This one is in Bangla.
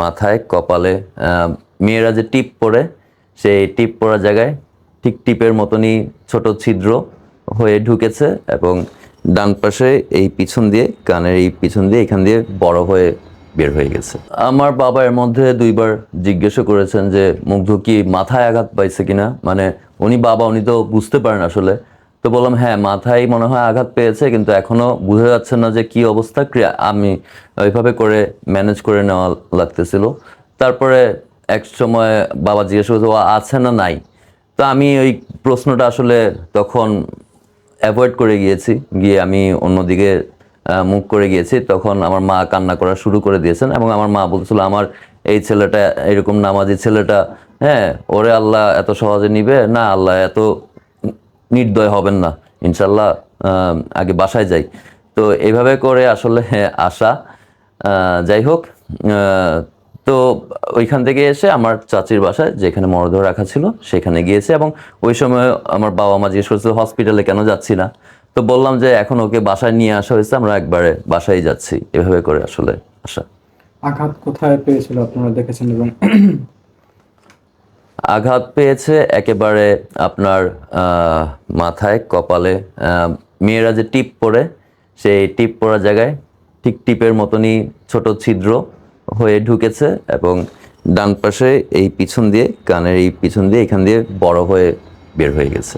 মাথায়, কপালে মেয়েরা যে টিপ পরে, সেই টিপ পরা জায়গায় ঠিক টিপের মতনই ছোট ছিদ্র হয়ে ঢুকেছে এবং ডান পাশে এই পিছন দিয়ে, কানের এই পিছন দিয়ে, এখান দিয়ে বড় হয়ে বের হয়ে গেছে। আমার বাবা এর মধ্যে দুইবার জিজ্ঞাসা করেছেন যে, মুগ্ধ কি মাথায় আঘাত পাইছে কিনা? মানে উনি বাবা, উনি তো বুঝতে পারেন আসলে। তো বললাম হ্যাঁ মাথায় মনে হয় আঘাত পেয়েছে, কিন্তু এখনও বোঝা যাচ্ছে না যে কি অবস্থা। ক্রিয়া, আমি ওইভাবে করে ম্যানেজ করে নেওয়া লাগতেছিল। তারপরে এক সময় বাবা জিজ্ঞেস করছে, ও আছে না নাই? তো আমি ওই প্রশ্নটা আসলে তখন অ্যাভয়েড করে গিয়েছি। গিয়ে আমি অন্যদিকে মুখ করে গিয়েছি। তখন আমার মা কান্না করা শুরু করে দিয়েছেন এবং আমার মা বলছিল আমার এই ছেলেটা এরকম নামাজি ছেলেটা হ্যাঁ ওরে আল্লাহ এত সহজে নিবে? না, আল্লাহ এত নির্দয় হবেন না। ইনশাল্লাহ আগে বাসায় যাই। তো এইভাবে করে আসলে আসা যাই হোক তো ওইখান থেকে এসে আমার চাচির বাসায়, যেখানে মরদেহ রাখা ছিল, সেখানে গিয়েছে এবং ওই সময় আমার বাবা মা জিজ্ঞেস করছিল হসপিটালে কেন যাচ্ছি না? তো বললাম যে, এখন ওকে বাসায় নিয়ে আসা হয়েছে, আমরা একবারে বাসায় যাচ্ছি। এভাবে করে আসলে আসা। আঘাত কোথায় পেয়েছিল আপনারা দেখেছেন এবং আঘাত পেয়েছে একেবারে আপনার মাথায়, কপালে। মেয়েরা যে টিপ পরে, সেই টিপ পরা জায়গায় ঠিক টিপের মতনই ছোট ছিদ্র হয়ে ঢুকেছে এবং ডান পাশে এই পিছন দিয়ে, কানের এই পিছন দিয়ে, এখান দিয়ে বড় হয়ে বের হয়ে গেছে।